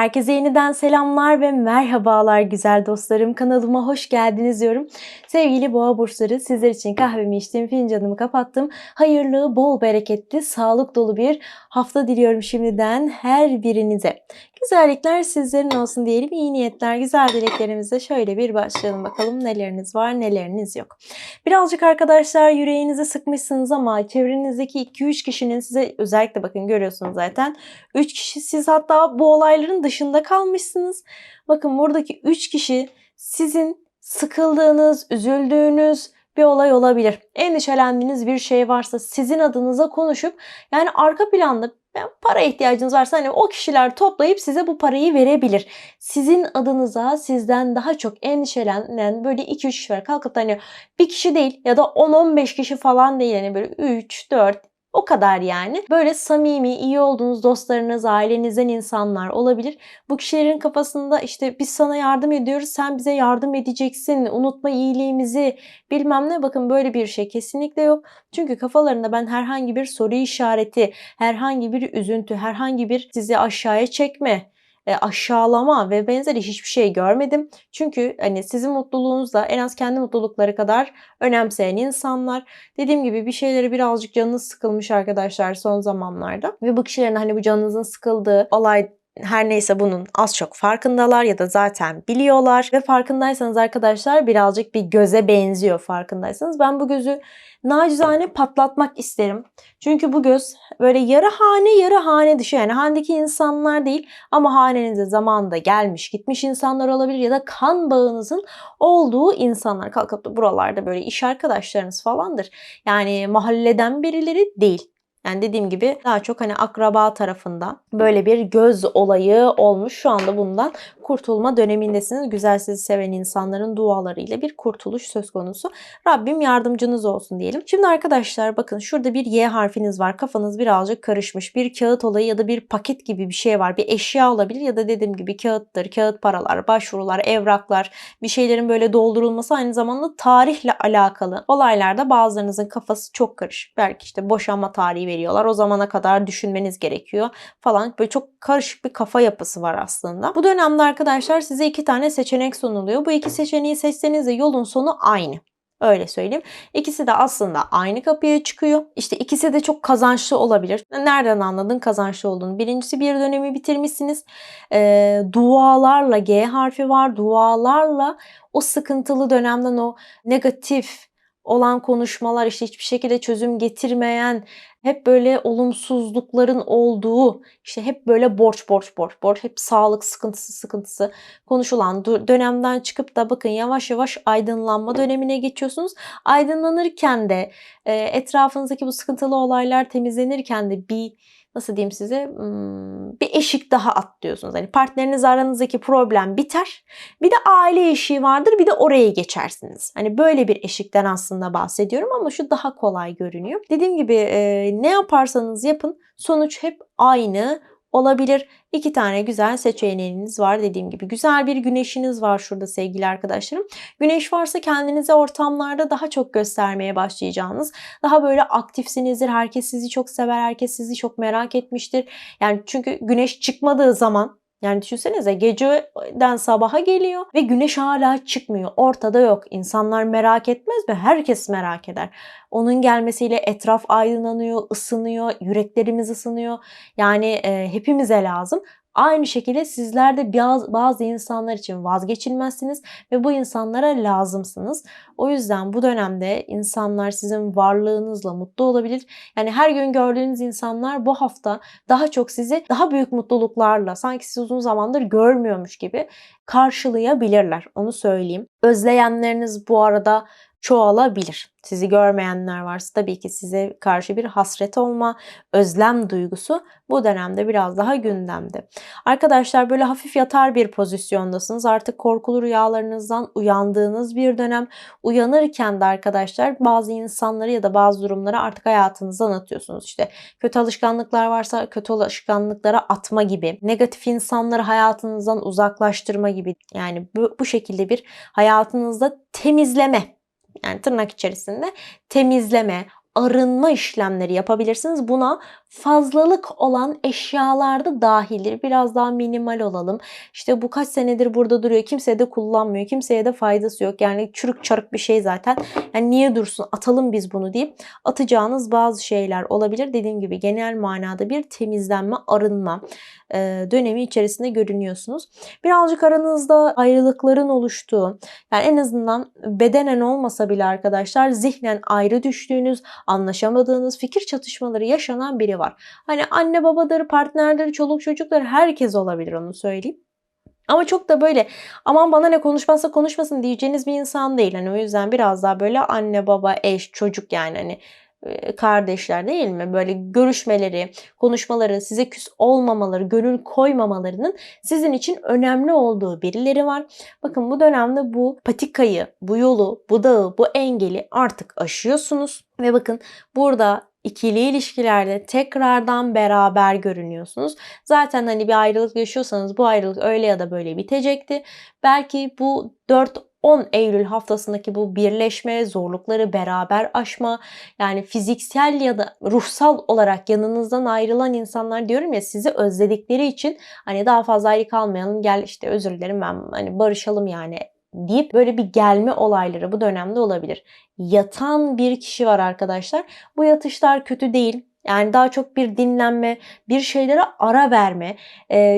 Herkese yeniden selamlar ve merhabalar güzel dostlarım. Kanalıma hoş geldiniz diyorum. Sevgili boğa burçları sizler için kahvemi içtim, fincanımı kapattım. Hayırlı, bol bereketli, sağlık dolu bir hafta diliyorum şimdiden her birinize. Güzellikler sizlerin olsun diyelim. İyi niyetler, güzel dileklerimizle şöyle bir başlayalım bakalım neleriniz var, neleriniz yok. Birazcık arkadaşlar yüreğinizi sıkmışsınız ama çevrenizdeki 2-3 kişinin size özellikle bakın görüyorsunuz zaten. 3 kişi siz hatta bu olayların dışında kalmışsınız. Bakın buradaki 3 kişi sizin sıkıldığınız, üzüldüğünüz bir olay olabilir. Endişelendiğiniz bir şey varsa sizin adınıza konuşup yani arka planda para ihtiyacınız varsa hani o kişiler toplayıp size bu parayı verebilir. Sizin adınıza sizden daha çok endişelenen böyle 2-3 kişi var. Kalkıp da hani bir kişi değil ya da 10-15 kişi falan değil. Yani böyle 3, 4, o kadar yani. Böyle samimi, iyi olduğunuz dostlarınız, ailenizden insanlar olabilir. Bu kişilerin kafasında işte biz sana yardım ediyoruz, sen bize yardım edeceksin, unutma iyiliğimizi bilmem ne. Bakın böyle bir şey kesinlikle yok. Çünkü kafalarında ben herhangi bir soru işareti, herhangi bir üzüntü, herhangi bir sizi aşağıya çekme, e, aşağılama ve benzeri hiçbir şey görmedim. Çünkü hani sizin mutluluğunuz da en az kendi mutlulukları kadar önemseyen insanlar. Dediğim gibi bir şeyleri birazcık canınız sıkılmış arkadaşlar son zamanlarda. Ve bu kişilerin hani bu canınızın sıkıldığı olay her neyse bunun az çok farkındalar ya da zaten biliyorlar ve farkındaysanız arkadaşlar birazcık bir göze benziyor farkındaysanız. Ben bu gözü nacizane patlatmak isterim. Çünkü bu göz böyle yarı hane yarı hane dışı yani hanedeki insanlar değil ama hanenize zamanında gelmiş gitmiş insanlar olabilir ya da kan bağınızın olduğu insanlar kalkıp da buralarda böyle iş arkadaşlarınız falandır. Yani mahalleden birileri değil. Yani dediğim gibi daha çok hani akraba tarafından böyle bir göz olayı olmuş. Şu anda bundan kurtulma dönemindesiniz. Güzel sizi seven insanların dualarıyla bir kurtuluş söz konusu. Rabbim yardımcınız olsun diyelim. Şimdi arkadaşlar bakın şurada bir Y harfiniz var. Kafanız birazcık karışmış. Bir kağıt olayı ya da bir paket gibi bir şey var. Bir eşya olabilir ya da dediğim gibi kağıttır, kağıt paralar, başvurular, evraklar, bir şeylerin böyle doldurulması aynı zamanda tarihle alakalı olaylarda bazılarınızın kafası çok karışık. Belki işte boşanma tarihi veriyorlar. O zamana kadar düşünmeniz gerekiyor falan. Böyle çok karışık bir kafa yapısı var aslında. Bu dönemde arkadaşlar size iki tane seçenek sunuluyor. Bu iki seçeneği seçseniz de yolun sonu aynı. Öyle söyleyeyim. İkisi de aslında aynı kapıya çıkıyor. İşte ikisi de çok kazançlı olabilir. Nereden anladın kazançlı olduğunu? Birincisi bir dönemi bitirmişsiniz. E, dualarla G harfi var. Dualarla o sıkıntılı dönemden o negatif olan konuşmalar işte hiçbir şekilde çözüm getirmeyen hep böyle olumsuzlukların olduğu, işte hep böyle borç borç borç borç, hep sağlık sıkıntısı sıkıntısı konuşulan dönemden çıkıp da bakın yavaş yavaş aydınlanma dönemine geçiyorsunuz. Aydınlanırken de etrafınızdaki bu sıkıntılı olaylar temizlenirken de bir nasıl diyeyim size bir eşik daha atlıyorsunuz. Hani partneriniz aranızdaki problem biter. Bir de aile eşiği vardır bir de oraya geçersiniz. Hani böyle bir eşikten aslında bahsediyorum ama şu daha kolay görünüyor. Dediğim gibi ne yaparsanız yapın sonuç hep aynı olabilir. İki tane güzel seçeneğiniz var dediğim gibi. Güzel bir güneşiniz var şurada sevgili arkadaşlarım. Güneş varsa kendinize ortamlarda daha çok göstermeye başlayacağınız. Daha böyle aktifsinizdir. Herkes sizi çok sever. Herkes sizi çok merak etmiştir. Yani çünkü güneş çıkmadığı zaman yani düşünsenize geceden sabaha geliyor ve güneş hala çıkmıyor. Ortada yok. İnsanlar merak etmez mi? Herkes merak eder. Onun gelmesiyle etraf aydınlanıyor, ısınıyor, yüreklerimiz ısınıyor. Yani e, hepimize lazım. Aynı şekilde sizler de bazı, insanlar için vazgeçilmezsiniz ve bu insanlara lazımsınız. O yüzden bu dönemde insanlar sizin varlığınızla mutlu olabilir. Yani her gün gördüğünüz insanlar bu hafta daha çok sizi daha büyük mutluluklarla sanki sizi uzun zamandır görmüyormuş gibi karşılayabilirler. Onu söyleyeyim. Özleyenleriniz bu arada çoğalabilir. Sizi görmeyenler varsa tabii ki size karşı bir hasret olma, özlem duygusu bu dönemde biraz daha gündemde. Arkadaşlar böyle hafif yatar bir pozisyondasınız. Artık korkulu rüyalarınızdan uyandığınız bir dönem. Uyanırken de arkadaşlar bazı insanları ya da bazı durumları artık hayatınızdan atıyorsunuz. İşte kötü alışkanlıklar varsa kötü alışkanlıklara atma gibi. Negatif insanları hayatınızdan uzaklaştırma gibi. Yani bu, bu şekilde bir hayatınızda temizleme yani tırnak içerisinde temizleme, arınma işlemleri yapabilirsiniz. Buna fazlalık olan eşyalarda dahildir. Biraz daha minimal olalım. İşte bu kaç senedir burada duruyor. Kimse de kullanmıyor. Kimseye de faydası yok. Yani çürük çarık bir şey zaten. Yani niye dursun? Atalım biz bunu deyip atacağınız bazı şeyler olabilir. Dediğim gibi genel manada bir temizlenme, arınma dönemi içerisinde görünüyorsunuz. Birazcık aranızda ayrılıkların oluştuğu, yani en azından bedenen olmasa bile arkadaşlar zihnen ayrı düştüğünüz, anlaşamadığınız, fikir çatışmaları yaşanan biri var. Hani anne babadır, partnerleri, çoluk çocuklar herkes olabilir onu söyleyeyim. Ama çok da böyle aman bana ne konuşmazsa konuşmasın diyeceğiniz bir insan değil. Hani o yüzden biraz daha böyle anne baba eş çocuk yani hani kardeşler değil mi? Böyle görüşmeleri, konuşmaları, size küs olmamaları, gönül koymamalarının sizin için önemli olduğu birileri var. Bakın bu dönemde bu patikayı, bu yolu, bu dağı, bu engeli artık aşıyorsunuz. Ve bakın burada ikili ilişkilerde tekrardan beraber görünüyorsunuz. Zaten hani bir ayrılık yaşıyorsanız bu ayrılık öyle ya da böyle bitecekti. Belki bu 4 10 Eylül haftasındaki bu birleşme, zorlukları beraber aşma, yani fiziksel ya da ruhsal olarak yanınızdan ayrılan insanlar diyorum ya sizi özledikleri için hani daha fazla ayrı kalmayalım gel işte özür dilerim ben hani barışalım yani deyip böyle bir gelme olayları bu dönemde olabilir. Yatan bir kişi var arkadaşlar. Bu yatışlar kötü değil. Yani daha çok bir dinlenme, bir şeylere ara verme,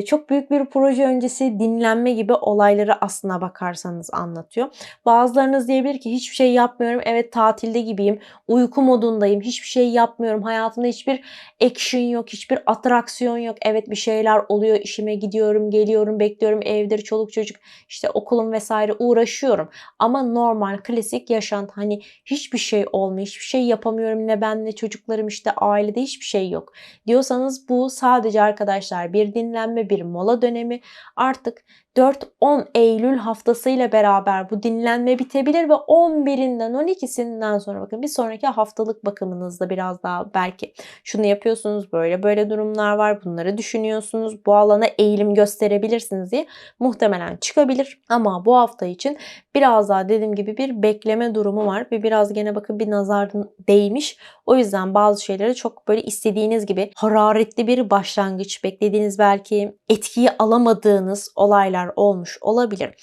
çok büyük bir proje öncesi dinlenme gibi olayları aslına bakarsanız anlatıyor. Bazılarınız diyebilir ki hiçbir şey yapmıyorum, evet tatilde gibiyim, uyku modundayım, hiçbir şey yapmıyorum, hayatımda hiçbir action yok, hiçbir atraksiyon yok. Evet bir şeyler oluyor, işime gidiyorum, geliyorum, bekliyorum, evdir, çoluk çocuk, işte okulum vesaire uğraşıyorum. Ama normal, klasik yaşantı hani hiçbir şey olmuyor, hiçbir şey yapamıyorum ne ben ne çocuklarım işte aile ailede hiçbir şey yok diyorsanız bu sadece arkadaşlar bir dinlenme, bir mola dönemi. Artık 4-10 Eylül haftasıyla beraber bu dinlenme bitebilir ve 11'inden 12'sinden sonra bakın bir sonraki haftalık bakımınızda biraz daha belki şunu yapıyorsunuz böyle böyle durumlar var bunları düşünüyorsunuz bu alana eğilim gösterebilirsiniz diye muhtemelen çıkabilir. Ama bu hafta için biraz daha dediğim gibi bir bekleme durumu var ve biraz gene bakın bir nazar değmiş. O yüzden bazı şeyleri çok böyle istediğiniz gibi hararetli bir başlangıç beklediğiniz belki etkiyi alamadığınız olaylar şeyler olmuş olabilir.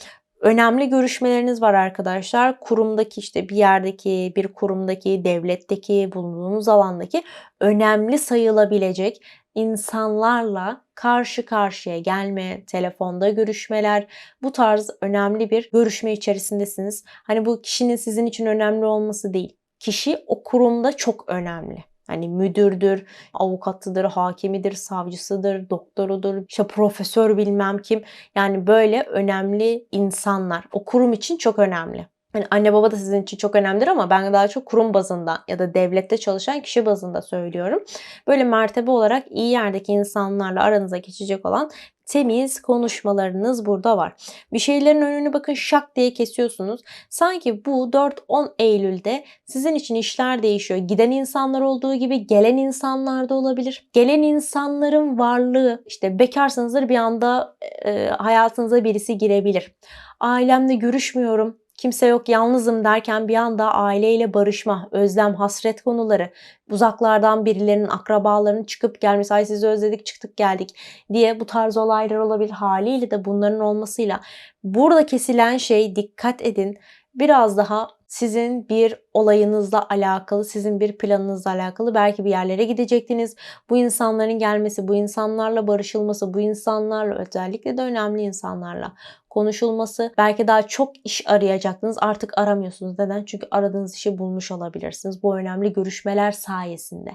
Önemli görüşmeleriniz var arkadaşlar. Kurumdaki işte bir yerdeki, bir kurumdaki, devletteki, bulunduğunuz alandaki önemli sayılabilecek insanlarla karşı karşıya gelme, telefonda görüşmeler, bu tarz önemli bir görüşme içerisindesiniz. Hani bu kişinin sizin için önemli olması değil. Kişi o kurumda çok önemli. Hani müdürdür, avukatıdır, hakimidir, savcısıdır, doktorudur, işte profesör bilmem kim. Yani böyle önemli insanlar. O kurum için çok önemli. Yani anne baba da sizin için çok önemlidir ama ben daha çok kurum bazında ya da devlette çalışan kişi bazında söylüyorum. Böyle mertebe olarak iyi yerdeki insanlarla aranıza geçecek olan temiz konuşmalarınız burada var. Bir şeylerin önünü bakın şak diye kesiyorsunuz. Sanki bu 4-10 Eylül'de sizin için işler değişiyor. Giden insanlar olduğu gibi gelen insanlar da olabilir. Gelen insanların varlığı işte bekarsanızdır bir anda e, hayatınıza birisi girebilir. Ailemle görüşmüyorum kimse yok yalnızım derken bir anda aileyle barışma, özlem, hasret konuları, uzaklardan birilerinin akrabalarının çıkıp gelmesi, ay sizi özledik çıktık geldik. diye bu tarz olaylar olabilir. Haliyle de bunların olmasıyla burada kesilen şey dikkat edin biraz daha sizin bir olayınızla alakalı, sizin bir planınızla alakalı belki bir yerlere gidecektiniz. Bu insanların gelmesi, bu insanlarla barışılması, bu insanlarla özellikle de önemli insanlarla konuşulması. Belki daha çok iş arayacaktınız. Artık aramıyorsunuz. Neden? Çünkü aradığınız işi bulmuş olabilirsiniz. Bu önemli görüşmeler sayesinde.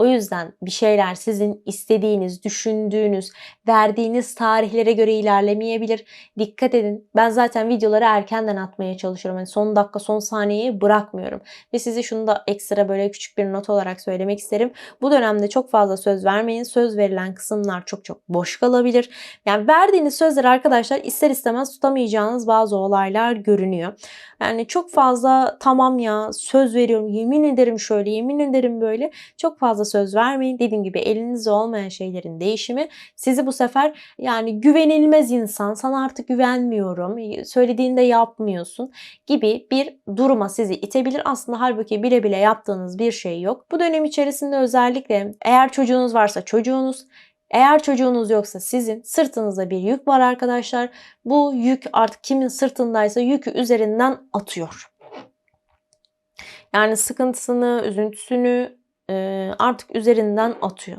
O yüzden bir şeyler sizin istediğiniz, düşündüğünüz, verdiğiniz tarihlere göre ilerlemeyebilir. Dikkat edin. Ben zaten videoları erkenden atmaya çalışıyorum. Yani son dakika, son saniyeyi bırakmıyorum. Ve size şunu da ekstra böyle küçük bir not olarak söylemek isterim. Bu dönemde çok fazla söz vermeyin. Söz verilen kısımlar çok çok boş kalabilir. Yani verdiğiniz sözler arkadaşlar ister istemez tutamayacağınız bazı olaylar görünüyor. Yani çok fazla tamam ya söz veriyorum, yemin ederim şöyle, yemin ederim böyle. Çok fazla söz vermeyin. Dediğim gibi elinizde olmayan şeylerin değişimi sizi bu sefer yani güvenilmez insan, sana artık güvenmiyorum, söylediğinde yapmıyorsun gibi bir duruma sizi itebilir. Aslında halbuki bile bile yaptığınız bir şey yok. Bu dönem içerisinde özellikle eğer çocuğunuz varsa çocuğunuz, eğer çocuğunuz yoksa sizin sırtınızda bir yük var arkadaşlar. Bu yük artık kimin sırtındaysa yükü üzerinden atıyor. Yani sıkıntısını, üzüntüsünü artık üzerinden atıyor.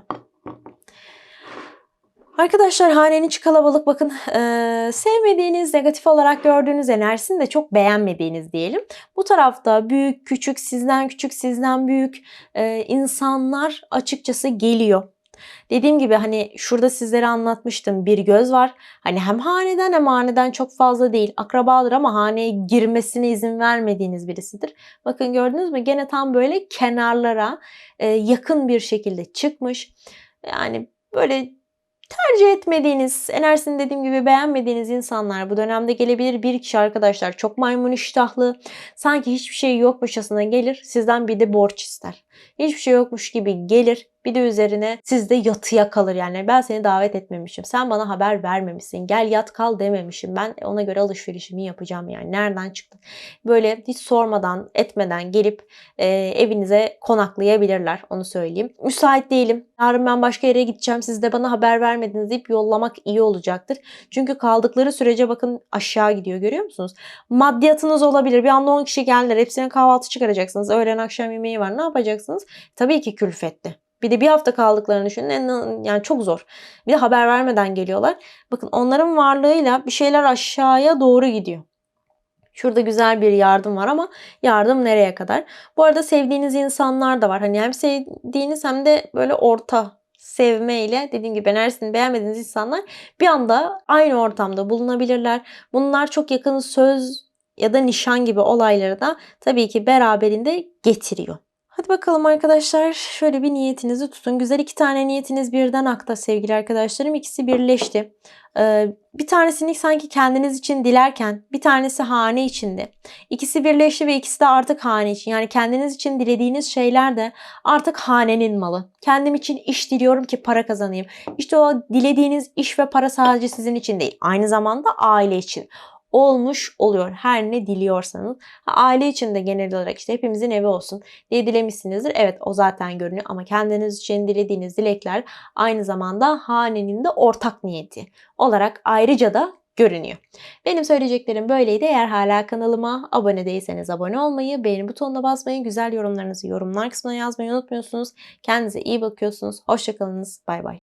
Arkadaşlar hanenin içi kalabalık bakın e, sevmediğiniz, negatif olarak gördüğünüz enerjisini de çok beğenmediğiniz diyelim. Bu tarafta büyük, küçük, sizden küçük, sizden büyük e, insanlar açıkçası geliyor. Dediğim gibi hani şurada sizlere anlatmıştım bir göz var. Hani hem haneden hem haneden çok fazla değil. Akrabadır ama haneye girmesine izin vermediğiniz birisidir. Bakın gördünüz mü? Gene tam böyle kenarlara e, yakın bir şekilde çıkmış. Yani böyle tercih etmediğiniz, enerjisini dediğim gibi beğenmediğiniz insanlar bu dönemde gelebilir. Bir kişi arkadaşlar çok maymun iştahlı, sanki hiçbir şey yokmuşçasına gelir, sizden bir de borç ister. Hiçbir şey yokmuş gibi gelir, bir de üzerine sizde yatıya kalır yani. Ben seni davet etmemişim. Sen bana haber vermemişsin. Gel yat kal dememişim. Ben ona göre alışverişimi yapacağım yani. Nereden çıktı? Böyle hiç sormadan etmeden gelip e, evinize konaklayabilirler. Onu söyleyeyim. Müsait değilim. Yarın ben başka yere gideceğim. Siz de bana haber vermediniz deyip yollamak iyi olacaktır. Çünkü kaldıkları sürece bakın aşağı gidiyor görüyor musunuz? Maddiyatınız olabilir. Bir anda 10 kişi geldiler. Hepsine kahvaltı çıkaracaksınız. Öğlen akşam yemeği var. Ne yapacaksınız? Tabii ki külfetli. Bir de bir hafta kaldıklarını düşünün. Yani çok zor. Bir de haber vermeden geliyorlar. Bakın onların varlığıyla bir şeyler aşağıya doğru gidiyor. Şurada güzel bir yardım var ama yardım nereye kadar? Bu arada sevdiğiniz insanlar da var. Hani hem sevdiğiniz hem de böyle orta sevmeyle dediğim gibi enerjisini beğenmediğiniz insanlar bir anda aynı ortamda bulunabilirler. Bunlar çok yakın söz ya da nişan gibi olayları da tabii ki beraberinde getiriyor. Hadi bakalım arkadaşlar şöyle bir niyetinizi tutun. Güzel iki tane niyetiniz birden akta sevgili arkadaşlarım. İkisi birleşti. Ee, bir tanesini sanki kendiniz için dilerken bir tanesi hane içinde. İkisi birleşti ve ikisi de artık hane için. Yani kendiniz için dilediğiniz şeyler de artık hanenin malı. Kendim için iş diliyorum ki para kazanayım. İşte o dilediğiniz iş ve para sadece sizin için değil. Aynı zamanda aile için olmuş oluyor. Her ne diliyorsanız. Aile için de genel olarak işte hepimizin evi olsun diye dilemişsinizdir. Evet o zaten görünüyor ama kendiniz için dilediğiniz dilekler aynı zamanda hanenin de ortak niyeti olarak ayrıca da görünüyor. Benim söyleyeceklerim böyleydi. Eğer hala kanalıma abone değilseniz abone olmayı, beğeni butonuna basmayı, güzel yorumlarınızı yorumlar kısmına yazmayı unutmuyorsunuz. Kendinize iyi bakıyorsunuz. Hoşçakalınız. Bay bay.